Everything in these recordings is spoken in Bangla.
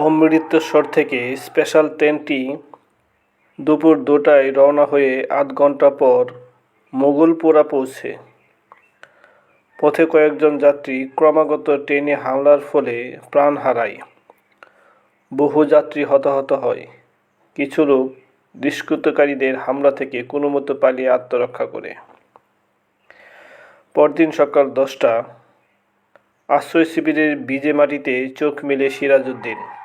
অমৃতসর থেকে স্পেশাল ট্রেনটি দুপুর দুটায় রওনা হয়ে আধ ঘণ্টা পর মোগলপুরা পৌঁছে। পথে কয়েকজন যাত্রী ক্রমাগত ট্রেনে হামলার ফলে প্রাণ হারায়। বহু যাত্রী হতাহত হয়। কিছু লোক দুষ্কৃতকারীদের হামলা থেকে কোনোমতে পালিয়ে আত্মরক্ষা করে। পরদিন সকাল দশটা, আশ্রয় শিবিরের বিজে মাটিতে চোখ মেলে সিরাজউদ্দিন।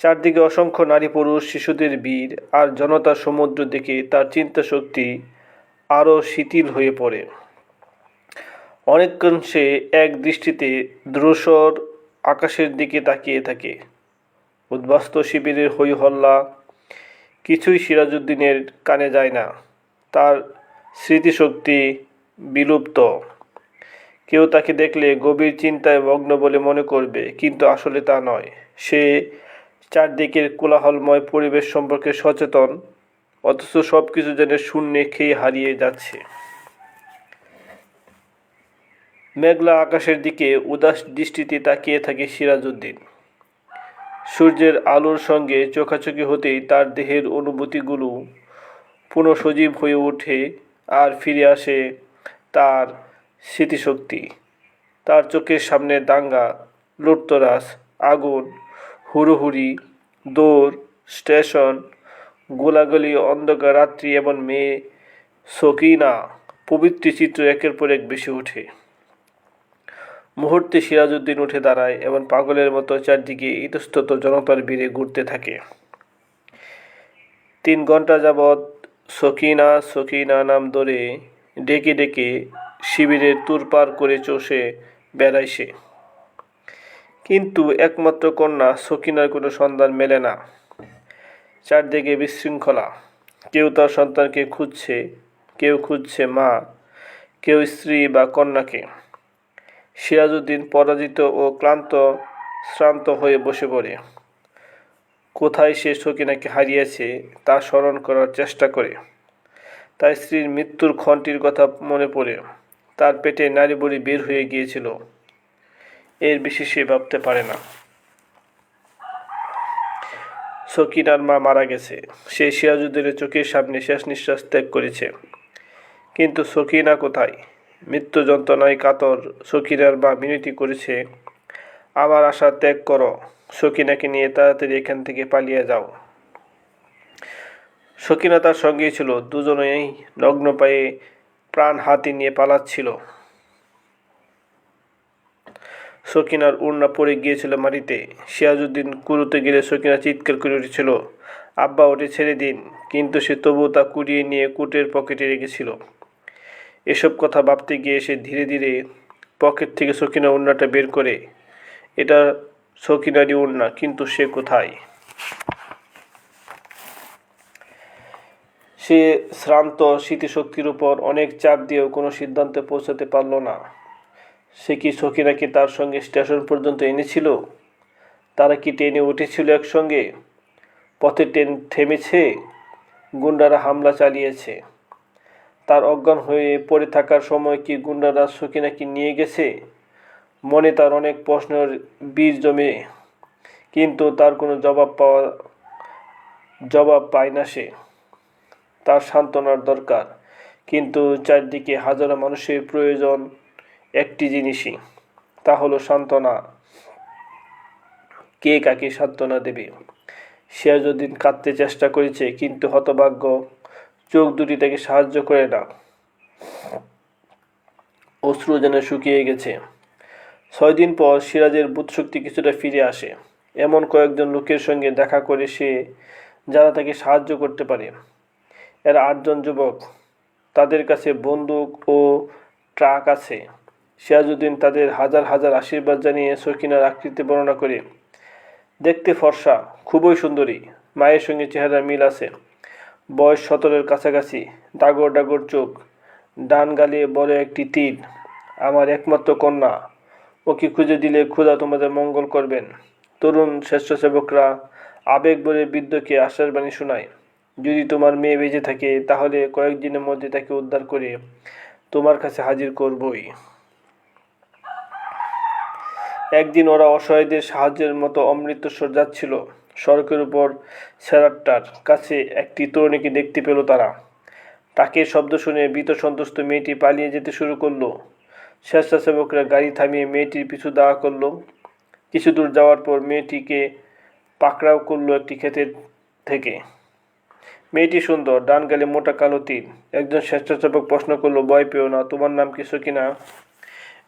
চারদিকে অসংখ্য নারী পুরুষ, শিশুদের বীর আর জনতার সমুদ্র দেখে তার চিন্তাশক্তি আরও শিথিল হয়ে পড়ে। অনেকক্ষণ সে এক দৃষ্টিতে ধূসর আকাশের দিকে তাকিয়ে থাকে। উদ্বাস্ত শিবিরের হই হল্লা কিছুই সিরাজউদ্দিনের কানে যায় না। তার স্মৃতিশক্তি বিলুপ্ত। কেউ তাকে দেখলে গভীর চিন্তায় মগ্ন বলে মনে করবে, কিন্তু আসলে তা নয়। সে চারদিকের কোলাহলময় পরিবেশ সম্পর্কে সচেতন, অথচ সব কিছু যেন শূন্যে খেয়ে হারিয়ে যাচ্ছে। মেঘলা আকাশের দিকে উদাস দৃষ্টিতে তাকিয়ে থাকে সিরাজউদ্দিন। সূর্যের আলোর সঙ্গে চোখাচোখি হতেই তার দেহের অনুভূতিগুলো পুনঃসজীব হয়ে ওঠে আর ফিরে আসে তার স্মৃতিশক্তি। তার চোখের সামনে দাঙ্গা লুটতরাস আগুন হুড়োহুড়ি, দৌড়, স্টেশন, গোলাগুলি, অন্ধকার, রাত্রি এবং মেয়ে, সকিনা পবিত্র চিত্র একের পর এক বেশি ওঠে। মুহূর্তে সিরাজউদ্দিন উঠে দাঁড়ায় এবং পাগলের মতো চারদিকে ইতস্তত জনতার ভিড়ে ঘুরতে থাকে। তিন ঘণ্টা যাবৎ সকিনা সকিনা নাম ধরে ডেকে ডেকে শিবিরের তুরপার করে চষে বেড়ায় সে। কিন্তু একমাত্র কন্যা সকিনার কোনো সন্ধান মেলে না। চারদিকে বিশৃঙ্খলা। কেউ তার সন্তানকে খুঁজছে, কেউ খুঁজছে মা, কেউ স্ত্রী বা কন্যাকে। সিরাজউদ্দিন পরাজিত ও ক্লান্ত, শ্রান্ত হয়ে বসে পড়ে। কোথায় সে সকিনাকে হারিয়েছে, তা স্মরণ করার চেষ্টা করে। তার স্ত্রীর মৃত্যুর ক্ষণটির কথা মনে পড়ে। তার পেটে নারী বুড়ি বের হয়ে গিয়েছিল। এর বেশি সে ভাবতে পারে না। সকিনার মা মারা গেছে। সে সিরাজুদ্দিনের চোখের সামনে শেষ নিঃশ্বাস ত্যাগ করেছে। কিন্তু সকিনা কোথায়? মৃত্যু যন্ত্রণায় কাতর সকিনার মা মিনতি করেছে, আমার আশা ত্যাগ করো, সকিনাকে নিয়ে তাড়াতাড়ি এখান থেকে পালিয়ে যাও। সকিনা তার সঙ্গেই ছিল। দুজনেই নগ্ন পায়ে প্রাণ হাতি নিয়ে পালাচ্ছিল। সকিনার উড়না পড়ে গিয়েছিল মাটিতে। সিরাজউদ্দিন কুড়োতে গেলে সকিনা চিৎকার করে উঠেছিল, আব্বা, ওটি ছেড়ে দিন। কিন্তু সে তবু তা কুড়িয়ে নিয়ে কুটের পকেটে রেখেছিল। এসব কথা ভাবতে গিয়ে সে ধীরে ধীরে পকেট থেকে সকিনা উড়নাটা বের করে, এটা সকিনারই উড়না, কিন্তু সে কোথায়? সে শ্রান্ত স্মৃতিশক্তির উপর অনেক চাপ দিয়েও কোনো সিদ্ধান্তে পৌঁছাতে পারল না। সে কি সকিনাকে তার সঙ্গে স্টেশন পর্যন্ত এনেছিল? তারা কি ট্রেনে উঠেছিল একসঙ্গে? পথে ট্রেন থেমেছে, গুন্ডারা হামলা চালিয়েছে। তার অজ্ঞান হয়ে পড়ে থাকার সময় কি গুন্ডারা সকিনাকে নিয়ে গেছে? মনে তার অনেক প্রশ্নের বীজ জমে, কিন্তু তার কোনো জবাব পাওয়া, জবাব পায় না সে। তার সান্ত্বনার দরকার, কিন্তু চারদিকে হাজারো মানুষের প্রয়োজন একটি জিনিসই, তা হলো সান্ত্বনা। কে কাকে সান্ত্বনা দেবে? সিরাজউদ্দিন কাঁদতে চেষ্টা করেছে, কিন্তু হতভাগ্য চোখ দুটি তাকে সাহায্য করে না। অশ্রু যেন শুকিয়ে গেছে। ছয় দিন পর সিরাজের বুধশক্তি কিছুটা ফিরে আসে। এমন কয়েকজন লোকের সঙ্গে দেখা করে সে যারা তাকে সাহায্য করতে পারে। এরা আটজন যুবক। তাদের কাছে বন্দুক ও ট্রাক আছে। সিরাজউদ্দিন তাদের হাজার হাজার আশীর্বাদ জানিয়ে সকিনার আকৃতি বর্ণনা করে, দেখতে ফর্সা, খুবই সুন্দরী, মায়ের সঙ্গে চেহারা মিল আছে। বয়স সতেরোর কাছাকাছি, ডাগর ডাগর চোখ, ডান গালিয়ে বড় একটি তীর, আমার একমাত্র কন্যা, ওকে খুঁজে দিলে ক্ষুধা তোমাদের মঙ্গল করবেন। তরুণ স্বেচ্ছাসেবকরা আবেগ বলে বৃদ্ধকে আশ্বাসবাণী শোনায়, যদি তোমার মেয়ে বেঁচে থাকে, তাহলে কয়েকদিনের মধ্যে তাকে উদ্ধার করে তোমার কাছে হাজির করবই। একদিন ওরা অসহায়দের সাহায্যের মতো অমৃতসর যাচ্ছিল সড়কের উপর সেরাটটার কাছে একটি তরুণীকে দেখতে পেল তারা। তাকে শব্দ শুনে ভীত সন্তুষ্ট মেয়েটি পালিয়ে যেতে শুরু করল। স্বেচ্ছাসেবকরা গাড়ি থামিয়ে মেয়েটির পিছু দাওয়া করল। কিছু দূর যাওয়ার পর মেয়েটিকে পাকড়াও করল একটি ক্ষেতের থেকে। মেয়েটি সুন্দর, ডান গালে মোটা কালো তিল একজন স্বেচ্ছাসেবক প্রশ্ন করল, ভয় পেও না, তোমার নাম কিছু কিনা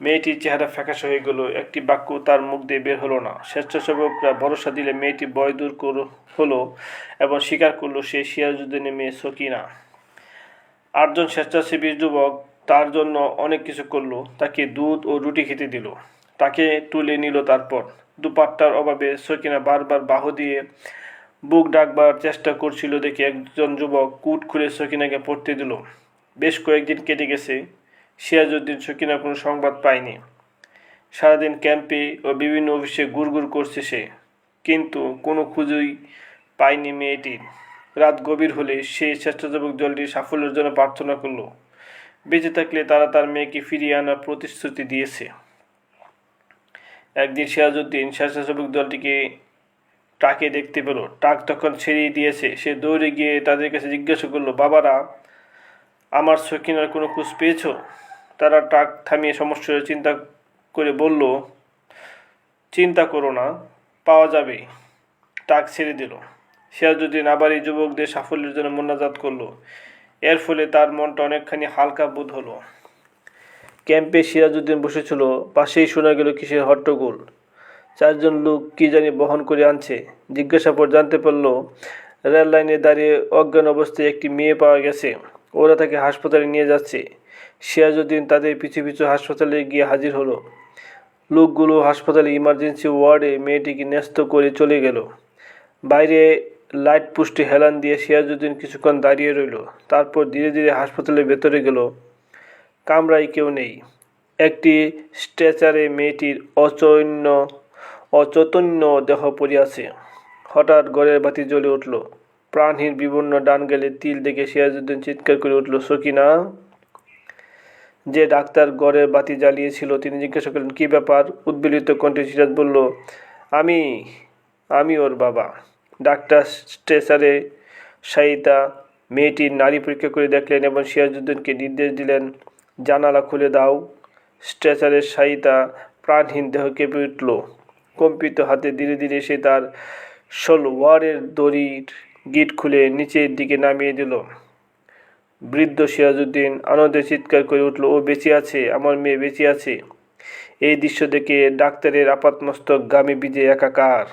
মেয়েটির চেহারা ফ্যাকাশে হয়ে গেল। একটি বাক্য তার মুখ দিয়ে বের হলো না। স্বেচ্ছাসেবকরা ভরসা দিলে মেয়েটি ভয় দূর হলো এবং স্বীকার করল সে সিরাজউদ্দিনের মেয়ে সকিনা। আটজন স্বেচ্ছাসেবী যুবক তার জন্য অনেক কিছু করল। তাকে দুধ ও রুটি খেতে দিল। তাকে তুলে নিল তারপর দুপাট্টার অভাবে সকিনা বারবার বাহু দিয়ে বুক ডাকবার চেষ্টা করছিল দেখে একজন যুবক কুট খুলে সকিনাকে পড়তে দিল। বেশ কয়েকদিন কেটে গেছে। সিরাজউদ্দিন সকিনা কোনো সংবাদ পায়নি। সারাদিন ক্যাম্পে ও বিভিন্ন অফিসে ঘুরঘুর করছে সে। কিন্তু কোনো খুঁজই পায়নি মেয়েটির। রাত গভীর হলে সে স্বেচ্ছাসেবক দলটির সাফল্যের জন্য প্রার্থনা করল। বেঁচে থাকলে তারা তার মেয়েকে ফিরিয়ে আনার প্রতিশ্রুতি দিয়েছে। একদিন সিরাজউদ্দিন স্বেচ্ছাসেবক দলটিকে টাকে দেখতে পেল। টাক তখন ছেড়েই দিয়েছে। সে দৌড়ে গিয়ে তাদের কাছে জিজ্ঞাসা করল, বাবারা, আমার সখিনার কোনো খোঁজ পেয়েছ? তারা টাক থামিয়ে সমস্যার চিন্তা করে বলল, চিন্তা করো না, পাওয়া যাবে। টাক ছেড়ে দিল। সিরাজউদ্দিন আবার এই যুবকদের সাফল্যের জন্য মোনাজাত করল। এর ফলে তার মনটা অনেকখানি হালকা বোধ হলো। ক্যাম্পে সিরাজুদ্দিন বসেছিল, পাশেই শোনা গেল কিসের হট্টগোল। চারজন লোক কি জানি বহন করে আনছে। জিজ্ঞাসা পর জানতে পারল রেল লাইনে দাঁড়িয়ে অজ্ঞান অবস্থায় একটি মেয়ে পাওয়া গেছে। ওরা তাকে হাসপাতালে নিয়ে যাচ্ছে। সিরাজউদ্দিন তাদের পিছু পিছু হাসপাতালে গিয়ে হাজির হলো। লোকগুলো হাসপাতালে ইমার্জেন্সি ওয়ার্ডে মেয়েটিকে ন্যস্ত করে চলে গেল। বাইরে লাইট পুষ্টি হেলান দিয়ে সিরাজউদ্দিন কিছুক্ষণ দাঁড়িয়ে রইল। তারপর ধীরে ধীরে হাসপাতালের ভেতরে গেল। কামরায় কেউ নেই। একটি স্ট্রেচারে মেয়েটির অচৈন্য, অচৈতন্য দেহ পড়িয়াছে হঠাৎ ঘরের বাতি জ্বলে উঠল। প্রাণহীন বিবর্ণ ডান গেলে তিল দেখে সিরাজউদ্দিন চিৎকার করে উঠল সকিনা যে ডাক্তার ঘরের বাতি জ্বালিয়েছিল, তিনি জিজ্ঞাসা করলেন, কী ব্যাপার? উদ্বেলিত কণ্ঠে সিরাজ বলল, আমি আমি ওর বাবা। ডাক্তার স্ট্রেচারে শায়িতা মেয়েটির নারী পরীক্ষা করে দেখলেন এবং সিরাজউদ্দিনকে নির্দেশ দিলেন, জানালা খুলে দাও। স্ট্রেচারের শায়িতা প্রাণহীন দেহ কেঁপে উঠল। কম্পিত হাতে ধীরে ধীরে সে তার সলওয়ারের দড়ির গিট খুলে নিচের দিকে নামিয়ে দিল। বৃদ্ধ সিরাজুদ্দিন আনন্দে চিৎকার করে উঠল, ও বেঁচে আছে, আমার মেয়ে বেঁচে আছে। এই দৃশ্য দেখে ডাক্তারের আপাতমস্তক গামী বিজে একাকার।